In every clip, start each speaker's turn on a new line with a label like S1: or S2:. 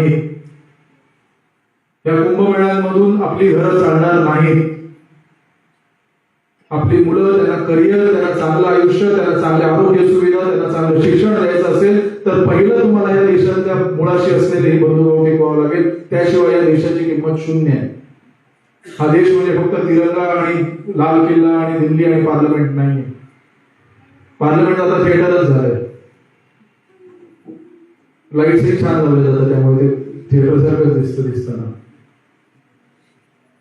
S1: आहे. या कुंभमेळ्यांमधून आपली घरं चालणार नाहीत. आपली मुलं त्यांना करिअर त्यांना चांगलं आयुष्य त्यांना चांगले आरोग्य सुविधा त्यांना चांगलं शिक्षण द्यायचं असेल तर पहिलं तुम्हाला या देशातल्या मुळाशी असलेले बंधुभाव टिकवावं लागेल. त्याशिवाय या देशाची किंमत शून्य आहे. हा देश म्हणजे फक्त तिरंगा आणि लाल किल्ला आणि दिल्ली आणि पार्लमेंट नाही पार्लमेंट आता थिएटरच झालंय. लाईट्सही छान लावले जातात त्यामुळे थिएटर सारखं दिसतं दिसताना.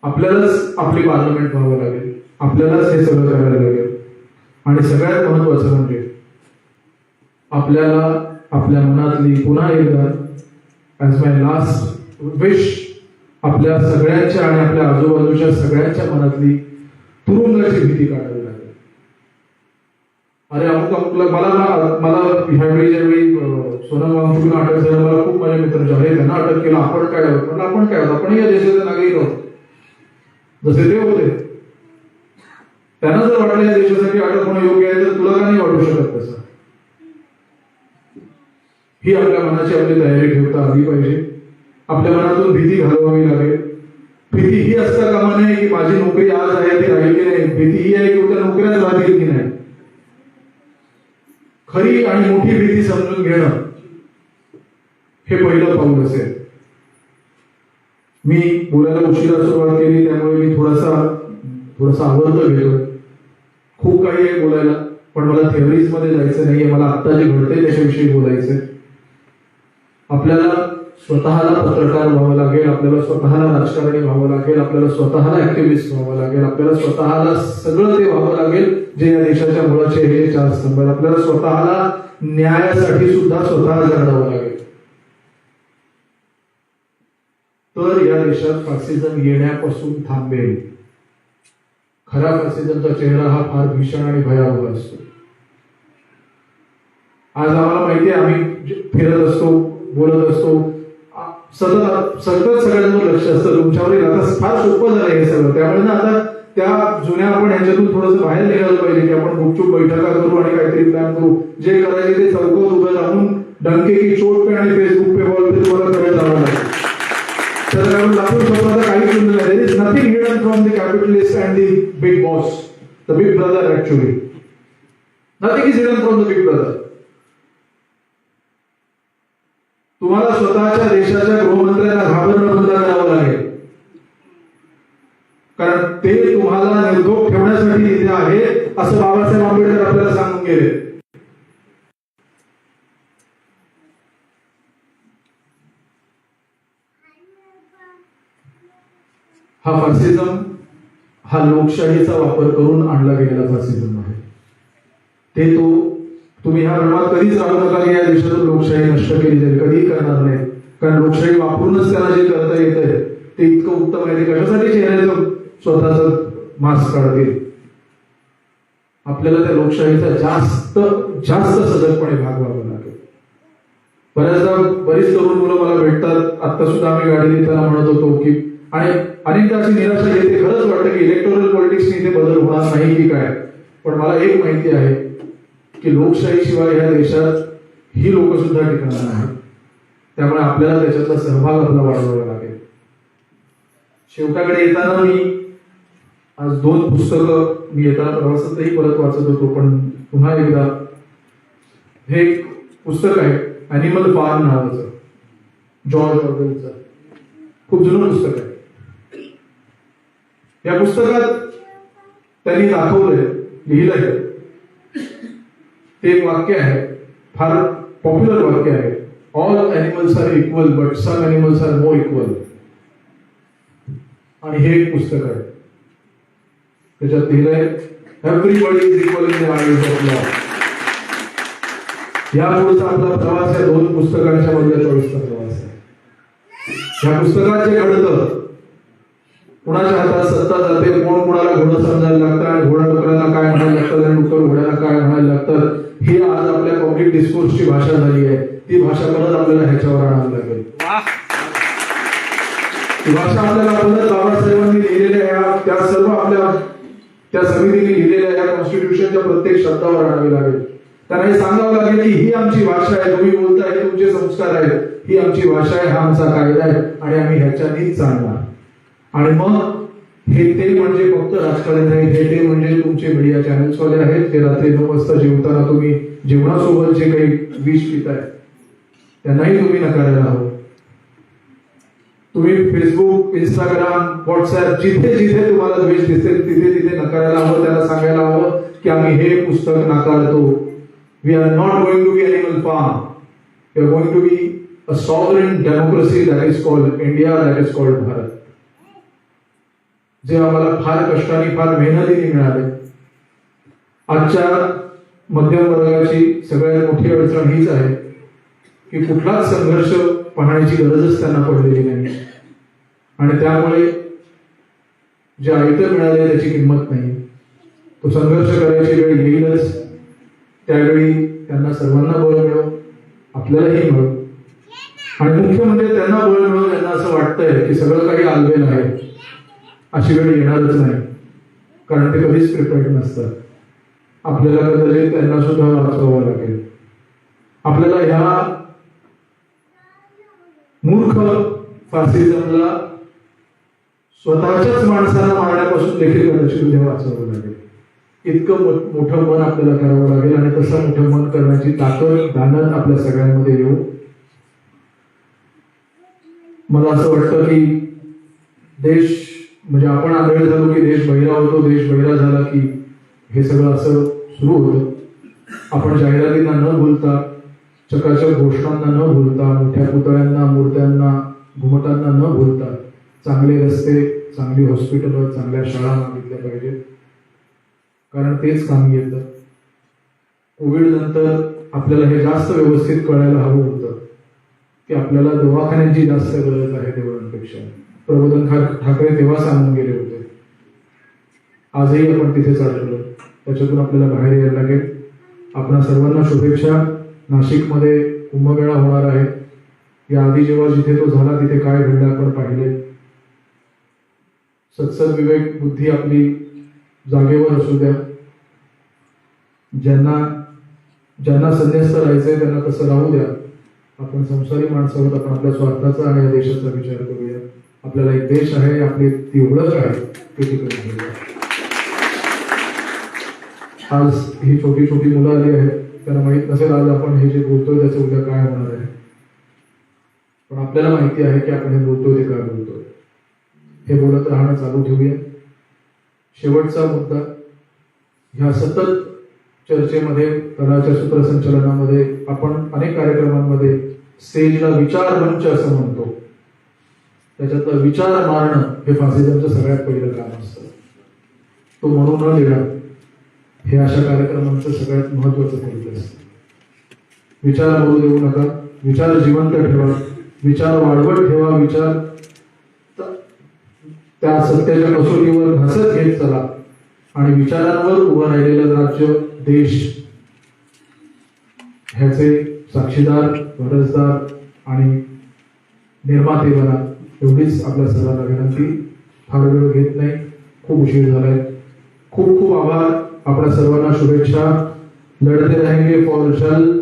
S1: आपल्यालाच आपली पार्लमेंट व्हावं लागेल. आपल्यालाच हे सगळं करायला लागेल. आणि सगळ्यात महत्वाचं म्हणजे आपल्याला आपल्या मनातली पुन्हा एकदा ॲज माय लास्ट विश आपल्या सगळ्यांच्या आणि आपल्या आजूबाजूच्या सगळ्यांच्या मनातली तुरुंगाची भीती काढावी. अरे अमुक अमुकला मला ना मला ह्यावेळी ज्यावेळी सोनम वांगचुकीला अटक झालं मला खूप माझ्या मित्रांच्या अरे त्यांना अटक केलं आपण काय आहोत आपण काय आहोत आपण या देशाचे नागरिक आहोत. जसे ते होते. त्यांना जर वाटलं या देशासाठी अटक होणं योग्य आहे तर तुला का नाही वाटू शकत तसं? ही आपल्या मनाची आपली तयारी ठेवता आली पाहिजे. आपल्या मनातून भीती घालवावी लागेल. भीती ही असता कामा नये की माझी नोकरी आज आहे ती राहिली की नाही. भीती ही आहे की उद्या नोकऱ्याच राहतील की नाही. खरी आणि मोठी भीती समजून घेणं हे पहिलं पाऊल असेल मी बोलायला उशिरा सुरुवात केली त्यामुळे मी थोडासा थोडासा आवर्त गेलो खूप काही आहे बोलायला पण मला theories मध्ये जायचं नाहीये. मला आत्ता जे घडते त्याच्याविषयी बोलायचंय. आपल्याला स्वतःला पत्रकार व्हावं लागेल आपल्याला स्वतःला राजकारणी व्हावं लागेल आपल्याला स्वतःला ऍक्टिव्हिस्ट व्हावं लागेल आपल्याला स्वतःला सगळं ते व्हावं लागेल जे या देशाच्या मुळाचे हे चार स्तंभ आहेत. आपल्याला स्वतःला न्यायासाठी सुद्धा स्वतः लढावं लागेल. तर या देशात फासिझम येण्यापासून थांबेल. खरा फासिझमचा चेहरा हा फार भीषण आणि भयावह असतो. आज आम्हाला माहिती आहे आम्ही फिरत असतो बोलत असतो सतत सतत सगळ्यांवर लक्ष असतं. तुमच्यावरील आता फार सोपं झालं हे सगळं. त्यामुळे ना आता त्या जुन्या आपण ह्याच्यातून थोडंसं बाहेर निघालं पाहिजे की आपण गुपचूप बैठका करू आणि काहीतरी प्लॅन करू. जे करायचे ते चौकत उभं राहून डंके की चोट पे आणि फेसबुक पे वॉल पे तुम्हाला करत जावं लागेल. तर कारण लातूर स्वतःचा काहीच सुंदर नाही. There is nothing hidden from the capitalist and the big boss the big brother actually nothing is hidden from the big brother तुम्हाला स्वतःच्या देशाच्या गृहमंत्र्यांना घाबरणं बंद करावं लागेल. कारण ते तुम्हाला निर्धोक ठेवण्यासाठी इथे आहे असं बाबासाहेब आंबेडकर आपल्याला सांगून गेले. हा फासिझम हा लोकशाहीचा वापर करून आणला गेलेला फासिझम आहे. ते तो तुम्ही ह्या भ्रमात कधीच राहू नका की या देशातून लोकशाही नष्ट केली जाईल. कधीही करणार नाही. कारण लोकशाही वापरूनच त्यांना जे करता येत आहे ते इतकं उत्तम आहे. ते कशासाठी चेहऱ्याचं स्वतःच मास्क काढतील? आपल्याला त्या लोकशाहीचा जास्त जास्त सजगपणे भाग व्हावा लागेल. बऱ्याचदा बरीच तरुण मुलं मला भेटतात. आता सुद्धा आम्ही गाडी त्यांना म्हणत होतो की आणि अनेकदा अशी निराशा येते. खरंच वाटतं की इलेक्टोरल पॉलिटिक्सने इथे बदल होणार नाही की काय? पण मला एक माहिती आहे. की लोकशाही शिवाय ह्या देशात ही लोक सुद्धा टिकणार नाही त्यामुळे आपल्याला त्याच्यातला सहभाग आपला वाढवावा लागेल. शेवटाकडे येताना मी आज दोन पुस्तकं मी येताना प्रवासातही परत वाचत होतो पण पुन्हा एकदा हे एक पुस्तक आहे अॅनिमल फार्म नावाचं. जॉर्ज ऑर्वेलचं खूप जुनं पुस्तक आहे. या पुस्तकात त्यांनी दाखवलंय लिहिलंय. ते एक वाक्य आहे फार पॉप्युलर वाक्य आहे. All animals are equal but some animals are more equal आणि हे एक पुस्तक आहे. त्याच्यात लिहिलंय एव्हरीबडी इज इक्वल इन या पुढचा आपला प्रवास या दोन पुस्तकांच्या मधल्या चोवीसचा प्रवास आहे. या पुस्तकात जे घडतं कुणाच्या हातात सत्ता जाते कोण कोणाला घोडं समजायला लागतं आणि घोडा डुकराला काय म्हणायला लागतं आणि डुकर घोड्याला काय म्हणायला लागतं ही आज आपल्या पब्लिक डिस्कोर्सची भाषा झाली आहे. ती भाषा परत आपल्याला ह्याच्यावर आणावी लागेल. भाषा आपल्याला परत बाबासाहेबांनी लिहिलेल्या या त्या सर्व आपल्या त्या समितीने लिहिलेल्या या कॉन्स्टिट्यूशनच्या प्रत्येक शब्दावर आणावी लागेल. त्यांना हे सांगावं लागेल की ही आमची भाषा आहे. तुम्ही बोलताय हे तुमचे संस्कार आहेत. ही आमची भाषा आहे हा आमचा कायदा आहे. आणि आम्ही ह्याच्यानीच चालणार. आणि मग हे ते म्हणजे फक्त राजकारण नाही हे ते म्हणजे तुमचे मीडिया चॅनल्सवाले आहेत. ते रात्री नऊ वाजता जेवताना तुम्ही जेवणासोबत जे काही विष पिताय त्यांनाही तुम्ही नकारायला हवं. तुम्ही फेसबुक इंस्टाग्राम व्हॉट्सअप जिथे जिथे तुम्हाला द्वेष दिसेल तिथे तिथे नकारायला हवं त्याला सांगायला हवं की आम्ही हे पुस्तक नाकारतो. We are not going to be animal farm we are going to be a sovereign democracy that is called India that is called Bharat जे आम्हाला फार कष्टाने फार मेहनतीने मिळाले. आजच्या मध्यम वर्गाची सगळ्यात मोठी अडचण हीच आहे की कुठलाच संघर्ष पाहण्याची गरजच त्यांना पडलेली नाही. आणि त्यामुळे जे आयतं मिळाले त्याची किंमत नाही. तो संघर्ष करायची वेळ येईलच. त्यावेळी त्यांना सर्वांना बळ मिळो आपल्यालाही मिळो. आणि मुख्य म्हणजे त्यांना बळ मिळो त्यांना असं वाटतंय की सगळं काही आलवेल आहे. अशी वेळ येणारच नाही. कारण ते कधीच प्रिपेअर्ड नसतात. आपल्याला कदाचित त्यांना सुद्धा वाचवावं लागेल. आपल्याला ह्या मूर्ख फासिझमला स्वतःच्याच माणसाला मारण्यापासून देखील कदाचित उद्या वाचवावं लागेल. इतकं मोठं मन आपल्याला करावं लागेल आणि तसं मोठं मन करण्याची ताकद दानत आपल्या सगळ्यांमध्ये येऊ मला असं वाटतं की देश म्हणजे आपण आंधळे झालो की देश बहिरा होतो देश बहिरा झाला की हे सगळं असं सुरू होतं. आपण जाहिरातींना न भूलता चकाचक घोषणांना न भूलता मोठ्या पुतळ्यांना मूर्त्यांना घुमटांना न भूलता चांगले रस्ते चांगली हॉस्पिटल चांगल्या शाळा मागितल्या पाहिजेत. कारण तेच काम येतं. कोविड नंतर आपल्याला हे जास्त व्यवस्थित कळायला हवं होतं. की आपल्याला दवाखान्यांची जास्त गरज आहे देवळांपेक्षा. प्रबोधन ठाकरे तेव्हा सांगून गेले होते. आजही आपण तिथे चाललो त्याच्यातून आपल्याला बाहेर यायला लागेल. आपणा सर्वांना शुभेच्छा. नाशिकमध्ये कुंभमेळा होणार आहे. या आधी जेव्हा जिथे तो झाला तिथे काय घडलं आपण पाहिले. सत्सद विवेक बुद्धी आपली जागेवर असू द्या. ज्यांना ज्यांना संन्यस्त राहायचंय त्यांना तसं राहू द्या. आपण संसारी माणसं आहोत आपण आपल्या स्वार्थाचा आणि या देशाचा विचार करूया. आपल्याला एक देश आहे आपली ती ओळख आहे ते तिकडे आज ही छोटी छोटी मुलं आली आहेत त्यांना माहीत नसेल आज आपण हे जे बोलतोय त्याचं उद्या काय होणार आहे. पण आपल्याला माहिती आहे की आपण हे बोलतोय ते काय बोलतोय. हे बोलत राहणं चालू ठेवूया. शेवटचा मुद्दा ह्या सतत चर्चेमध्ये तळाच्या सूत्रसंचलनामध्ये आपण अनेक कार्यक्रमांमध्ये स्टेजला विचार मंच असं म्हणतो. त्याच्यातला विचार मारणं हे फासिझमचं सगळ्यात पहिलं काम असतं. तो म्हणू न देणं हे अशा कार्यक्रमांचं सगळ्यात महत्वाचं फलित असतं. विचार मरू देऊ नका. विचार जिवंत ठेवा. विचार वाढवत ठेवा. विचार त्या सत्याच्या कसोटीवर घसत घेत चला. आणि विचारांवर उभं राहिलेलं राज्य देश ह्याचे साक्षीदार वारसदार आणि निर्माते बना. एवढीच आपल्या सर्वांना विनंती. फार वेळ घेत नाही. खूप उशीर झालाय. खूप खूप आभार. आपल्या सर्वांना शुभेच्छा. लढते राहिले फॉर जल